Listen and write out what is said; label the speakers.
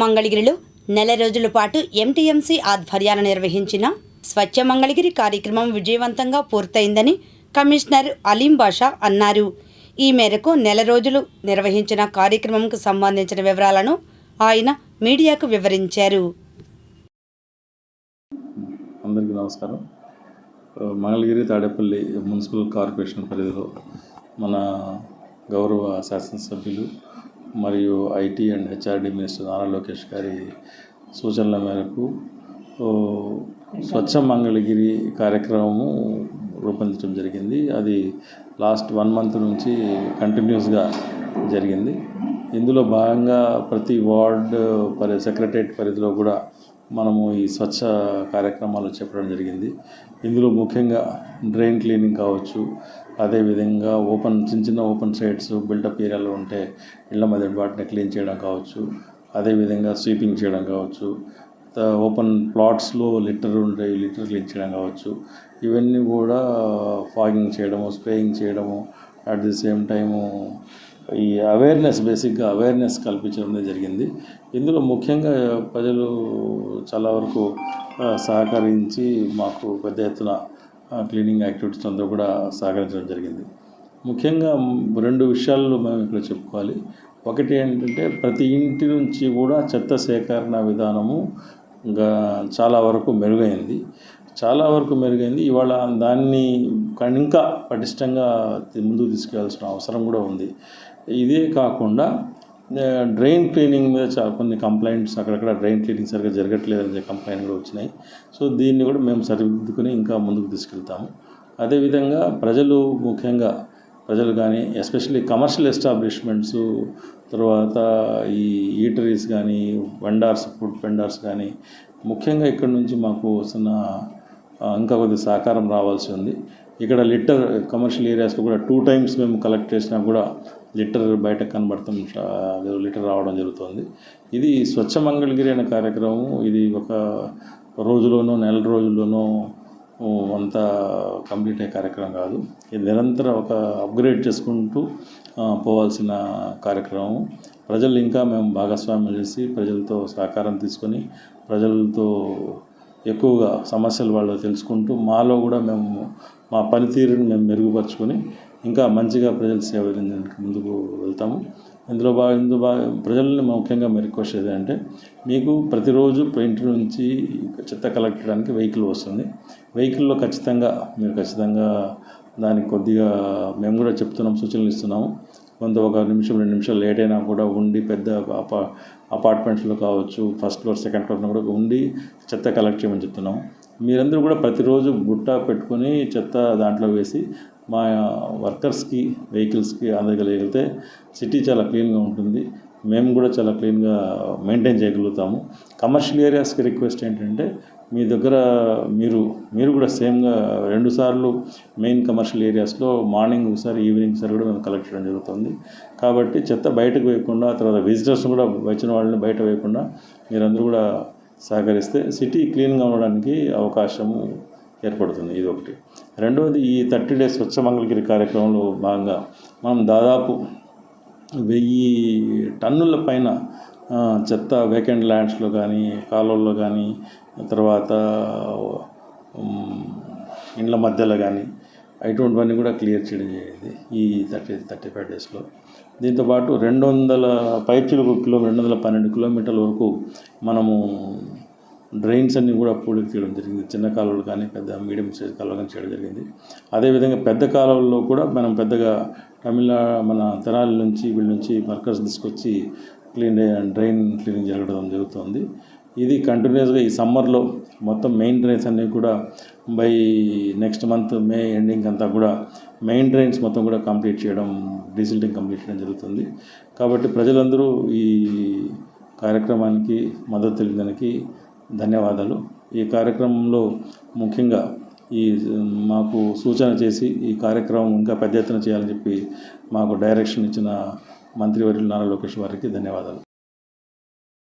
Speaker 1: మంగళగిరిలో నెల రోజుల పాటు ఎంటీఎంసీ ఆధ్వర్యాన నిర్వహించిన స్వచ్ఛ మంగళగిరి కార్యక్రమం విజయవంతంగా పూర్తయిందని కమిషనర్ అలీం బాషా అన్నారు. ఈ మేరకు నెల రోజులు నిర్వహించిన కార్యక్రమంకు సంబంధించిన వివరాలను ఆయన మీడియాకు వివరించారు.
Speaker 2: అందరికీ నమస్కారం. మంగళగిరి తాడేపల్లి మున్సిపల్ కార్పొరేషన్ పరిధిలో మన గౌరవ శాసనసభ్యులు మరియు IT and HRD minister Nara Lokesh గారి సూచనల మేరకు స్వచ్ఛ మంగళగిరి కార్యక్రమము రూపొందించడం జరిగింది. అది లాస్ట్ వన్ మంత్ నుంచి కంటిన్యూస్గా జరిగింది. ఇందులో భాగంగా ప్రతి వార్డ్ పరి సెక్రటరేట్ పరిధిలో కూడా మనము ఈ స్వచ్ఛ కార్యక్రమాలు చెప్పడం జరిగింది. ఇందులో ముఖ్యంగా డ్రైన్ క్లీనింగ్ కావచ్చు అదేవిధంగా ఓపెన్ చిన్న చిన్న ఓపెన్ సైట్స్ బిల్డప్ ఏరియాలో ఉంటే ఇళ్ళ మధ్య వాటిని క్లీన్ చేయడం కావచ్చు అదేవిధంగా స్వీపింగ్ చేయడం కావచ్చు ఓపెన్ ప్లాట్స్లో లిటర్ ఉంటే లిటర్ క్లీన్ చేయడం కావచ్చు. ఇవన్నీ కూడా ఫాగింగ్ చేయడము స్ప్రేయింగ్ చేయడము అట్ ది సేమ్ టైము ఈ అవేర్నెస్ బేసిక్గా అవేర్నెస్ కల్పించడం జరిగింది. ఇందులో ముఖ్యంగా ప్రజలు చాలా వరకు సహకరించి మాకు పెద్ద ఎత్తున క్లీనింగ్ యాక్టివిటీస్ అందరూ కూడా సహకరించడం జరిగింది. ముఖ్యంగా రెండు విషయాల్లో మేము ఇక్కడ చెప్పుకోవాలి. ఒకటి ఏంటంటే ప్రతి ఇంటి నుంచి కూడా చెత్త సేకరణ విధానము చాలా వరకు మెరుగైంది. చాలా వరకు మెరుగైంది. ఇవాళ దాన్ని ఇంకా పటిష్టంగా ముందుకు తీసుకెళ్ళాల్సిన అవసరం కూడా ఉంది. ఇదే కాకుండా డ్రైన్ క్లీనింగ్ మీద చాలా కొన్ని కంప్లైంట్స్ అక్కడక్కడ డ్రైన్ క్లీనింగ్ సరిగ్గా జరగట్లేదనే కంప్లైంట్ కూడా వచ్చినాయి. సో దీన్ని కూడా మేము సరిదిద్దుకుని ఇంకా ముందుకు తీసుకెళ్తాము. అదేవిధంగా ప్రజలు ముఖ్యంగా ప్రజలు కానీ ఎస్పెషల్లీ కమర్షియల్ ఎస్టాబ్లిష్మెంట్స్ తర్వాత ఈ ఈటరీస్ కానీ వెండార్స్ ఫుడ్ వెండార్స్ కానీ ముఖ్యంగా ఇక్కడ నుంచి మాకు వస్తున్న ఇంకా కొద్ది సహకారం రావాల్సి ఉంది. ఇక్కడ లిటర్ కమర్షియల్ ఏరియాస్లో కూడా టూ టైమ్స్ మేము కలెక్ట్ చేసినా కూడా లిటర్ బయట కనబడతాం లిటర్ రావడం జరుగుతుంది. ఇది స్వచ్ఛ మంగళగిరి అనే కార్యక్రమం ఇది ఒక రోజులోనో నెల రోజుల్లోనో అంతా కంప్లీట్ అయ్యే కార్యక్రమం కాదు. ఇది నిరంతరం ఒక అప్గ్రేడ్ చేసుకుంటూ పోవాల్సిన కార్యక్రమం ప్రజలు ఇంకా మేము భాగస్వామ్యం చేసి ప్రజలతో సహకారం తీసుకొని ప్రజలతో ఎక్కువగా సమస్యలు వాళ్ళు తెలుసుకుంటూ మాలో కూడా మేము మా పనితీరుని మేము మెరుగుపరుచుకొని ఇంకా మంచిగా ప్రజల సేవ ముందుకు వెళ్తాము. ఇందులో బాగా ఇందులో బాగా ప్రజల్ని ముఖ్యంగా మేము రిక్వెస్ట్ ఏదంటే మీకు ప్రతిరోజు ఇంటి నుంచి చెత్త కలెక్ట్ చేయడానికి వెహికల్ వస్తుంది. వెహికల్లో ఖచ్చితంగా మీరు ఖచ్చితంగా దానికి కొద్దిగా మేము కూడా చెప్తున్నాం సూచనలు ఇస్తున్నాము. కొంత ఒక నిమిషం రెండు నిమిషాలు లేట్ అయినా కూడా ఉండి పెద్ద అపా అపార్ట్మెంట్స్లో కావచ్చు ఫస్ట్ ఫ్లోర్ సెకండ్ ఫ్లోర్లో కూడా ఉండి చెత్త కలెక్ట్ చేయమని చెప్తున్నాము. మీరందరూ కూడా ప్రతిరోజు గుట్ట పెట్టుకొని చెత్త దాంట్లో వేసి మా వర్కర్స్కి వెహికల్స్కి అందగలిగితే సిటీ చాలా క్లీన్గా ఉంటుంది మేము కూడా చాలా క్లీన్గా మెయింటైన్ చేయగలుగుతాము. కమర్షియల్ ఏరియాస్కి రిక్వెస్ట్ ఏంటంటే మీ దగ్గర మీరు మీరు కూడా సేమ్గా రెండు సార్లు మెయిన్ కమర్షియల్ ఏరియాస్లో మార్నింగ్ ఒకసారి ఈవినింగ్ ఒకసారి కూడా మేము కలెక్ట్ చేయడం జరుగుతుంది. కాబట్టి చెత్త బయటకు వేయకుండా తర్వాత విజిటర్స్ కూడా వచ్చిన వాళ్ళని బయట వేయకుండా మీరందరూ కూడా సహకరిస్తే సిటీ క్లీన్గా ఉండడానికి అవకాశము ఏర్పడుతుంది. ఇది ఒకటి. రెండవది ఈ థర్టీ డేస్ స్వచ్ఛ మంగళగిరి కార్యక్రమంలో భాగంగా మనం దాదాపు వెయ్యి టన్నుల పైన చెత్త వేకెంట్ ల్యాండ్స్లో కానీ కాలువల్లో కానీ తర్వాత ఇండ్ల మధ్యలో కానీ అటువంటివన్నీ కూడా క్లియర్ చేయడం జరిగింది ఈ థర్టీ థర్టీ ఫైవ్ డేస్లో. దీంతోపాటు రెండు వందల పైచులకు కిలో రెండు వందల పన్నెండు కిలోమీటర్ల వరకు మనము డ్రైన్స్ అన్నీ కూడా పూడికి చేయడం జరిగింది. చిన్న కాలువలు కానీ పెద్ద మీడియం సైజ్ కాలువలు కానీ చేయడం జరిగింది. అదేవిధంగా పెద్ద కాలువల్లో కూడా మనం పెద్దగా తమిళనాడు మన తెనాలి నుంచి వీళ్ళ నుంచి వర్కర్స్ తీసుకొచ్చి క్లీన్ డ్రైన్ క్లీనింగ్ జరగడం జరుగుతుంది. ఇది కంటిన్యూస్గా ఈ సమ్మర్లో మొత్తం మెయిన్ డ్రైన్స్ అన్నీ కూడా by next month May ending అంతా కూడా మెయిన్ డ్రైన్స్ మొత్తం కూడా కంప్లీట్ చేయడం డీసిల్టింగ్ కంప్లీట్ చేయడం జరుగుతుంది. కాబట్టి ప్రజలందరూ ఈ కార్యక్రమానికి మద్దతు తెలియడానికి ధన్యవాదాలు. ఈ కార్యక్రమంలో ముఖ్యంగా ఈ మాకు సూచన చేసి ఈ కార్యక్రమం ఇంకా పెద్ద ఎత్తున చేయాలని చెప్పి మాకు డైరెక్షన్ ఇచ్చిన మంత్రివర్యులు నారా లోకేష్ వారికి ధన్యవాదాలు.